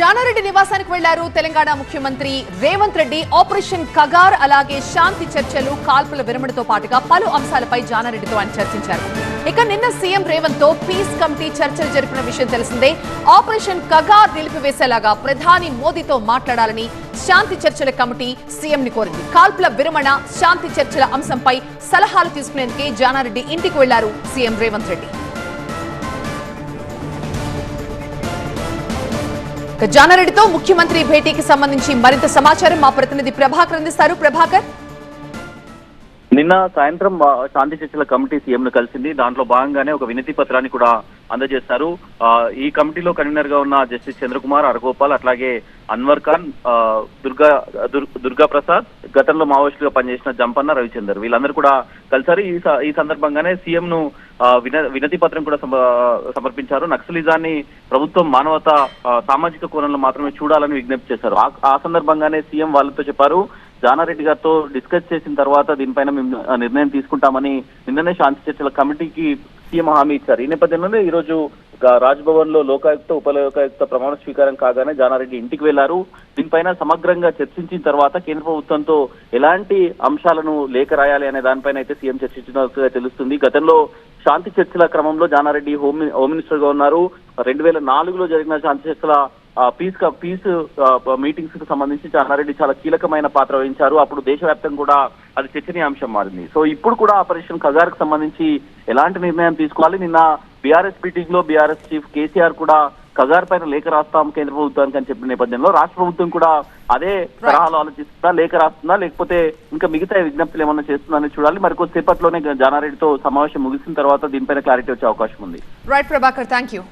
జానారెడ్డి నివాసానికి వెళ్ళారు తెలంగాణ ముఖ్యమంత్రి రేవంత్ రెడ్డి. ఆపరేషన్ కగార్ అలాగే శాంతి చర్చలు కాల్పుల విరమణతో పాటుగా పలు అంశాలపై జానారెడ్డితో ఆయన చర్చించారు. ఇక నిన్న సీఎం రేవంత్తో పీస్ కమిటీ చర్చలు జరిపిన విషయం తెలిసిందే. ఆపరేషన్ కగార్ నిలిపివేసేలాగా ప్రధాని మోదీతో మాట్లాడాలని శాంతి చర్చల కమిటీ సీఎం ని కోరింది. కాల్పుల విరమణ శాంతి చర్చల అంశంపై సలహాలు తీసుకునేందుకే జానారెడ్డి ఇంటికి వెళ్ళారు సీఎం రేవంత్ రెడ్డి. జానారెడ్డితో ముఖ్యమంత్రి భేటీకి సంబంధించి మరింత సమాచారం మా ప్రతినిధి ప్రభాకర్ అందిస్తారు. ప్రభాకర్? నిన్న సాయంత్రం శాంతి చర్చల కమిటీ సీఎం ను కలిసింది. దాంట్లో భాగంగానే ఒక వినతి పత్రాన్ని కూడా అందజేశారు ఆ, ఈ కమిటీలో కన్వీనర్గా ఉన్న జస్టిస్ చంద్రకుమార్ అరగోపాల్ అట్లాగే అన్వర్ ఖాన్ దుర్గా దుర్- దుర్గా ప్రసాద్ గతంలో మావోయిస్టుగా పనిచేసిన జంపన్న రవిచందర్. వీళ్ళందరూ కూడా కలిసారు. ఈ ఈ సందర్భంగానే సీఎం ను విన- వినతి పత్రం కూడా సమ- సమర్పించారు. నక్సలిజాన్ని ప్రభుత్వం మానవత సామాజిక కోణంలో మాత్రమే చూడాలని విజ్ఞప్తి చేశారు. ఆ- సందర్భంగానే సీఎం వాళ్ళతో చెప్పారు. జానారెడ్డి గారితో డిస్కస్ చేసిన తర్వాత దీనిపైన మేము నిర్ణయం తీసుకుంటామని నిన్ననే శాంతి చర్చల కమిటీకి సీఎం హామీ ఇచ్చారు. ఈ నేపథ్యంలోనే ఈరోజు రాజ్భవన్లో లోకాయుక్త ఉపలోకాయుక్త ప్రమాణ స్వీకారం కాగానే జానారెడ్డి ఇంటికి వెళ్ళారు. దీనిపైన సమగ్రంగా చర్చించిన తర్వాత కేంద్ర ప్రభుత్వంతో ఎలాంటి అంశాలను లేఖ రాయాలి అనే దానిపైన అయితే సీఎం చర్చించినట్లుగా తెలుస్తుంది. గతంలో శాంతి చర్చల క్రమంలో జానారెడ్డి హోమ్ హోమ్ మినిస్టర్గా ఉన్నారు. రెండు వేల నాలుగులో జరిగిన శాంతి చర్చల పీస్ పీస్ మీటింగ్స్కు సంబంధించి జానారెడ్డి చాలా కీలకమైన పాత్ర వహించారు. అప్పుడు దేశవ్యాప్తంగా కూడా అది చర్చనీయాంశం మారింది. సో ఇప్పుడు కూడా ఆపరేషన్ ఖగార్కు సంబంధించి ఎలాంటి నిర్ణయం తీసుకోవాలి? నిన్న బీఆర్ఎస్ మీటింగ్లో బీఆర్ఎస్ చీఫ్ కేసీఆర్ కూడా ఖగార్ పైన లేఖ రాస్తాం కేంద్ర ప్రభుత్వానికి అని చెప్పిన నేపథ్యంలో రాష్ట్ర ప్రభుత్వం కూడా అదే తరహాలో ఆలోచిస్తుందా లేఖ రాస్తుందా లేకపోతే ఇంకా మిగతా విజ్ఞప్తులు ఏమన్నా చేస్తుందా అని చూడాలి. మరి కొద్దిసేపట్లోనే జానారెడ్డితో సమావేశం ముగిసిన తర్వాత దీనిపైన క్లారిటీ వచ్చే అవకాశం ఉంది. Right Prabhakar thank you